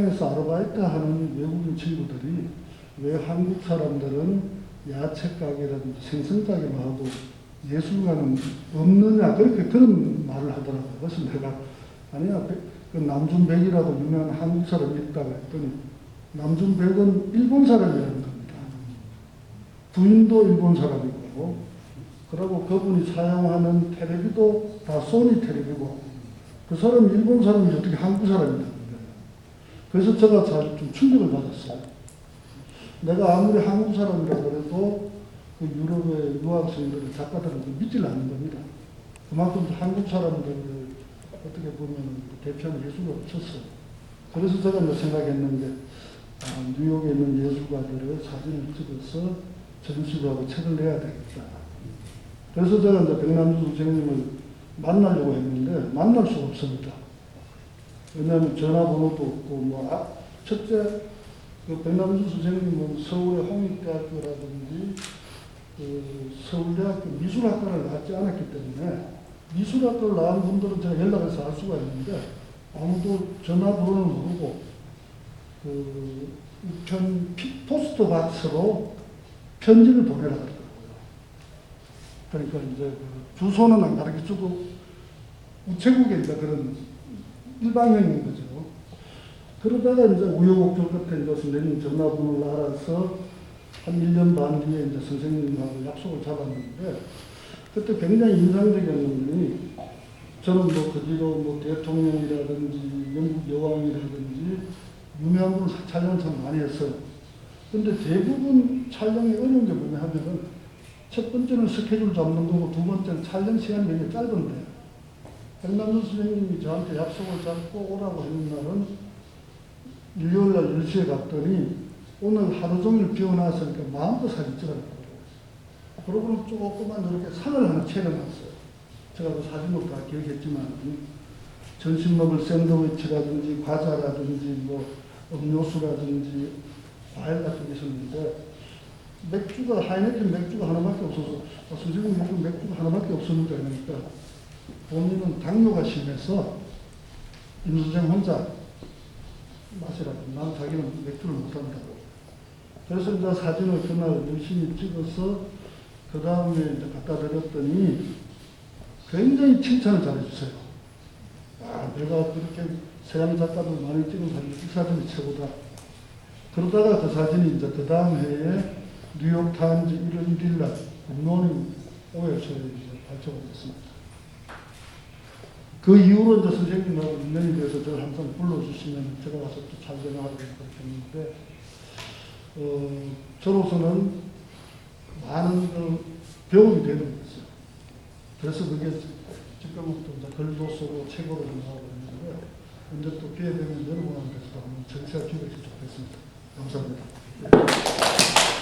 에서 아르바이트 하는 외국인 친구들이 왜 한국 사람들은 야채 가게라든지 생선 가게만 하고 예술가는 없느냐 그렇게 그런 말을 하더라고요. 그래서 내가 아니야 배- 그 남준백이라도 유명한 한국 사람이 있다고 했더니 남준백은 일본 사람이라는 겁니다. 부인도 일본 사람이고 그리고 그분이 사용하는 테레비도 다 소니 테레비고 그 사람이 일본 사람이 어떻게 한국 거예요. 그래서 제가 사실 좀 충격을 받았어요. 내가 아무리 한국 사람이라고 해도 그 유럽의 유학생들, 작가들은 그 믿질 않는 겁니다. 그만큼 한국 사람들을 어떻게 보면 대표하는 예술가 없었어요. 그래서 제가 이제 생각했는데, 아, 뉴욕에 있는 예술가들의 사진을 찍어서 전시를 하고 책을 내야 되겠다. 그래서 제가 이제 백남주 선생님을 만나려고 했는데, 만날 수가 없습니다. 왜냐하면 전화번호도 없고, 뭐, 아, 첫째, 그 백남주 선생님은 서울의 홍익대학교라든지 그 서울대학교 미술학과를 나왔지 않았기 때문에 미술학과를 나온 분들은 제가 연락해서 알 수가 있는데 아무도 전화번호를 모르고 그 우편 피- 포스트 박스로 편지를 보내라 그러더라고요. 그러니까 이제 그 주소는 안 가르쳐 주고 우체국에 이제 그런 일방형인 거죠. 그러다가 이제 우여곡절 끝에 이제 선생님 전화번호를 알아서 한 1년 반 뒤에 이제 선생님하고 약속을 잡았는데 그때 굉장히 인상적이었는 분이 저는 뭐 그 뒤로 뭐 대통령이라든지 영국 여왕이라든지 유명한 분 촬영을 참 많이 했어요. 근데 대부분 촬영이 어려운 게 뭐냐 하면은 첫 번째는 스케줄 잡는 거고 두 번째는 촬영 시간이 굉장히 짧은데 백남준 선생님이 저한테 약속을 잡고 오라고 하는 날은 일요일 날 10시에 갔더니 오늘 하루 종일 비 오나서니까 마음껏 사진 찍어놨고 그러고는 조그만 이렇게 산을 하나 채려놨어요. 제가 그 사진을 다 기억했지만 점심 먹을 샌드위치라든지 과자라든지 뭐 음료수라든지 과일 같은 게 있었는데 맥주가 하이네켄 맥주가 하나밖에 없어서 아, 선생님 여기 맥주가 하나밖에 없었는데 그러니까 본인은 당뇨가 심해서 임 선생 혼자 마시라고. 난 자기는 맥주를 못한다고. 그래서 이제 사진을 그날 열심히 찍어서 그 다음에 이제 갖다 드렸더니 굉장히 칭찬을 잘해주세요. 아, 내가 그렇게 서양 작가들 많이 찍은 사진, 이 사진이 최고다. 그러다가 그 사진이 이제 그 다음 해에 뉴욕타임즈 1월 1일 날 오에서 이제 발표가 됐습니다. 그 이후로 이제 선생님하고 인연이 돼서 저를 항상 불러주시면 제가 와서 또 촬영하고 그렇게 했는데, 어, 저로서는 많은 그 배움이 되는 거였어요. 그래서 그게 지금부터 글도 쓰고 책으로 나오고 있는데, 언제 또 기회 되면 여러분한테서 한번 기회가 있으면 좋겠습니다. 감사합니다.